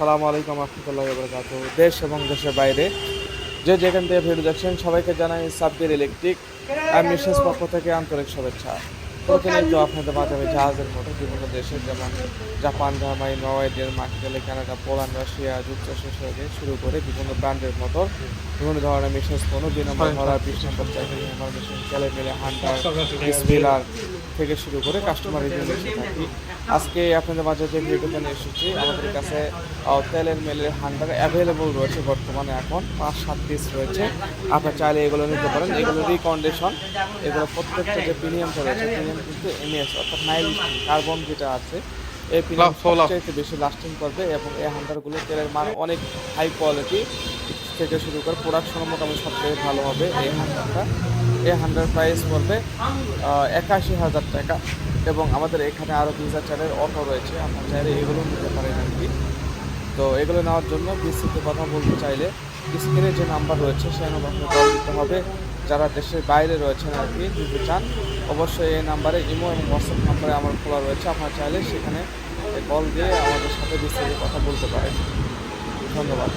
আসসালামু আলাইকুম রহমতুল্লাহ বরকাত দেশ এবং দেশের বাইরে যে যেখান থেকে ভিডিও দেখছেন, সবাইকে জানাই সাব্বির ইলেকট্রিক আর মিশেষ পক্ষ থেকে আন্তরিক শুভেচ্ছা। প্রতিনিয়ত আপনাদের মাধ্যমে জাহাজের মতো বিভিন্ন দেশের যেমন Japan, Germany, Norway, Denmark, Italy, Canada, Poland, Russia, যুক্তরাষ্ট্র শুরু করে বিভিন্ন ব্র্যান্ডের মতো বিভিন্ন ধরনের মিশেষ পণ্য। দুই নম্বর ধরা বিশ নম্বর হান্টার স্পিলার থেকে শুরু করে কাস্টমার রিভিউ থাকি। আজকে আপনাদের মাঝে যে ভিডিওটা নিয়ে এসেছি আমাদের কাছে তেলের মেলের হান্ডার অ্যাভেলেবল রয়েছে বর্তমানে এখন। পাঁচ সাত পিস রয়েছে। আপনার চাইলে এগুলো নিতে পারেন। এগুলো রিকন্ডিশন এগুলো প্রত্যেকটা যে প্রিমিয়ামটা রয়েছে প্রিমিয়াম কিন্তু এমএস অর্থাৎ নাইল কার্বন যেটা আছে এই প্রিমিয়াম সবচেয়ে বেশি লাস্টিং করবে এবং এই হান্ডারগুলো তেলের মান অনেক হাই কোয়ালিটি থেকে শুরু করে প্রোডাকশন মোটামুটি সবথেকে ভালো হবে এই হান্ডারটা এই হান্ডার প্রাইস পড়বে একাশি হাজার টাকা। এবং আমাদের এখানে আরও পিজা চালের অটো রয়েছে, আপনার চাইলে এগুলো নিতে পারেন আর কি। তো এগুলো নেওয়ার জন্য বিসিতে কথা বলতে চাইলে স্ক্রিনে যে নাম্বার রয়েছে, সেই নাম্বার কল দিতে হবে। যারা দেশের বাইরে রয়েছেন আর কি দিতে চান, অবশ্যই এই নাম্বারে ইমো এবং হোয়াটসঅ্যাপ নাম্বারে আমার খোলা রয়েছে। আপনারা চাইলে সেখানে কল দিয়ে আমাদের সাথে বিস্তারিত কথা বলতে পারেন। ধন্যবাদ।